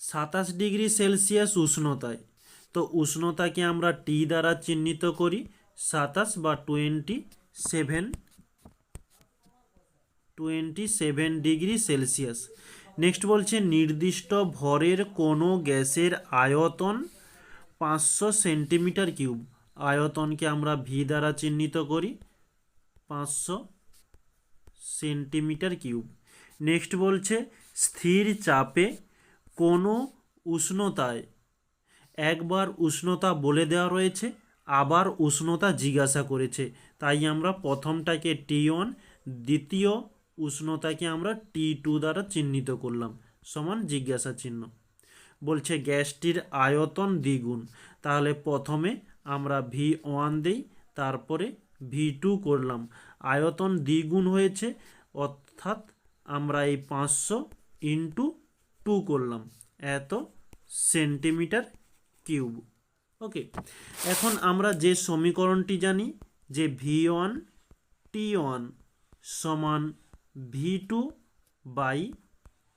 সাতাশ degree Celsius উষ্ণতায়। তো উষ্ণতাকে আমরা টি দ্বারা চিহ্নিত করি, সাতাশ বা twenty seven twenty seven degree Celsius. Next বলছে, নির্দিষ্ট ভরের কোনো গ্যাসের আয়তন পাঁচশো সেন্টিমিটার কিউব। আয়তনকে আমরা ভি দ্বারা চিহ্নিত করি, পাঁচশো সেন্টিমিটার কিউব। নেক্সট বলছে, স্থির চাপে কোনো উষ্ণতায়। একবার উষ্ণতা বলে দেওয়া রয়েছে, আবার উষ্ণতা জিজ্ঞাসা করেছে। তাই আমরা প্রথমটাকে টি ওয়ান দ্বিতীয় উষ্ণতাকে আমরা টি টু দ্বারা চিহ্নিত করলাম। সমান জিজ্ঞাসা চিহ্ন। বলছে গ্যাসটির আয়তন দ্বিগুণ। তাহলে প্রথমে আমরা ভি ওয়ান দিই, তারপরে ভি টু করলাম। আয়তন দ্বিগুণ হয়েছে, অর্থাৎ আমরা এই পাঁচশো ইন্টু টু করলাম। এত সেন্টিমিটার কিউব ওকে এখন আমরা যে সমীকরণটি জানি, যে ভি ওয়ান টি ওয়ান সমান V two by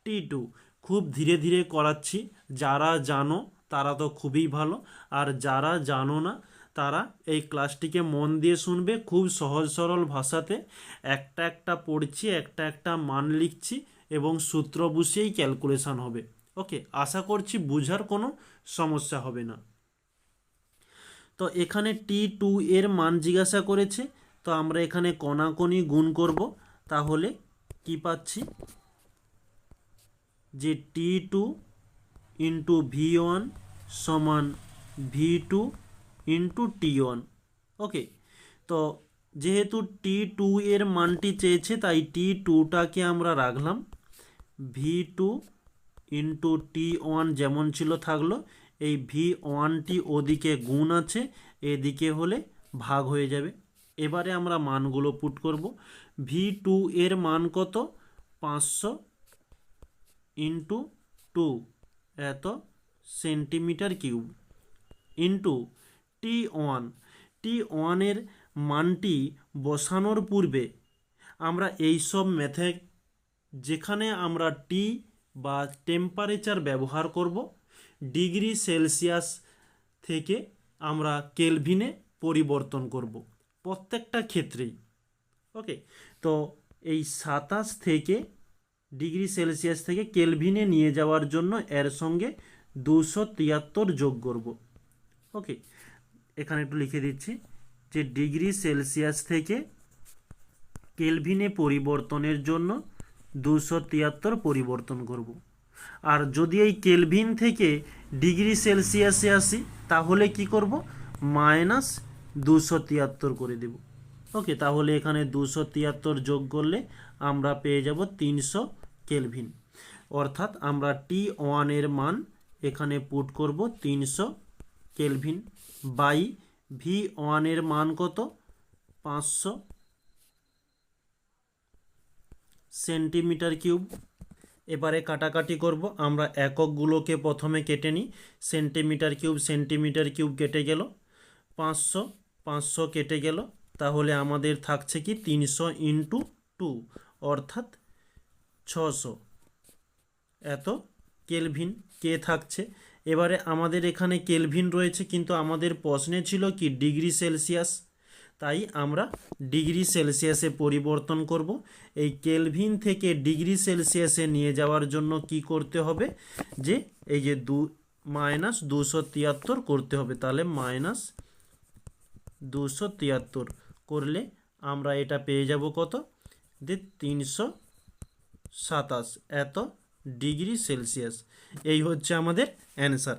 T two খুব ধীরে ধীরে করাচ্ছি। যারা জানো, তারা তো খুবই ভালো। আর যারা জানো না, তারা এই ক্লাসটিকে মন দিয়ে শুনবে। খুব সহজ সরল ভাষাতে একটা একটা পড়ছি, একটা একটা মান লিখছি। এবং সূত্র বুঝিয়েই ক্যালকুলেশন হবে। ওকে আশা করছি বুঝার কোনো সমস্যা হবে না। তো এখানে টি টু এর মান জিজ্ঞাসা করেছে, তো আমরা এখানে কণাকণি গুণ করব, তাহলে কি পাচ্ছি? যে T two into V one সমান V two into T one okay তো যেহেতু টি টু এর মানটি চেয়েছে, তাই টি টুটাকে আমরা রাখলাম। V two into T one যেমন ছিল থাকল, এই ভি ওয়ানটি ওদিকে গুণ আছে, এদিকে হলে ভাগ হয়ে যাবে। এবারে আমরা মানগুলো পুট করব। ভি টু এর মান কত? পাঁচশো ইন্টু টু এত centimetre cube. Into T one T ওয়ানের মানটি বসানোর পূর্বে আমরা এই সব মেথড যেখানে আমরা টি বা টেম্পারেচার ব্যবহার করব ডিগ্রি সেলসিয়াস থেকে আমরা কেলভিনে পরিবর্তন করব প্রত্যেকটা ক্ষেত্রেই। ওকে তো এই সাতাশ থেকে ডিগ্রি সেলসিয়াস থেকে কেলভিনে নিয়ে যাওয়ার জন্য এর সঙ্গে দুশো তিয়াত্তর যোগ করব। ওকে এখানে একটু লিখে দিচ্ছি যে ডিগ্রি সেলসিয়াস থেকে কেলভিনে পরিবর্তনের জন্য দুশো তিয়াত্তর পরিবর্তন করব। আর যদি এই কেলভিন থেকে ডিগ্রি সেলসিয়াসে আসি, তাহলে কি করব? মাইনাস দুশো তিয়াত্তর করে দেব। ওকে, তাহলে এখানে দুশো তিয়াত্তর যোগ করলে আমরা পেয়ে যাব তিনশো কেলভিন। অর্থাৎ আমরা টি ওয়ানের মান এখানে পুট করব তিনশো কেলভিন। বাই ভি ওয়ানের মান কত? পাঁচশো সেন্টিমিটার কিউব। এবারে কাটাকাটি করব। আমরা এককগুলোকে প্রথমে কেটে নিই। সেন্টিমিটার কিউব সেন্টিমিটার কিউব কেটে গেল। পাঁচশো পাঁচশো কেটে গেল। তাহলে আমাদের থাকছে কি তিনশো ইন্টু টু, অর্থাৎ ছশো। এত কেলভিন কে থাকছে? এবারে আমাদের এখানে কেলভিন রয়েছে, কিন্তু আমাদের প্রশ্নে ছিল কি ডিগ্রি সেলসিয়াস? তাই আমরা ডিগ্রি সেলসিয়াসে পরিবর্তন করব। এই কেলভিন থেকে ডিগ্রি সেলসিয়াসে নিয়ে যাওয়ার জন্য কি করতে হবে? যে এই যে দু, মাইনাস দুশো তিয়াত্তর করতে হবে। তাহলে মাইনাস দুশো তিয়াত্তর করলে আমরা এটা পেয়ে যাব কত? যে তিনশো সাতাশ। এত ডিগ্রি সেলসিয়াস। এই হচ্ছে আমাদের অ্যান্সার।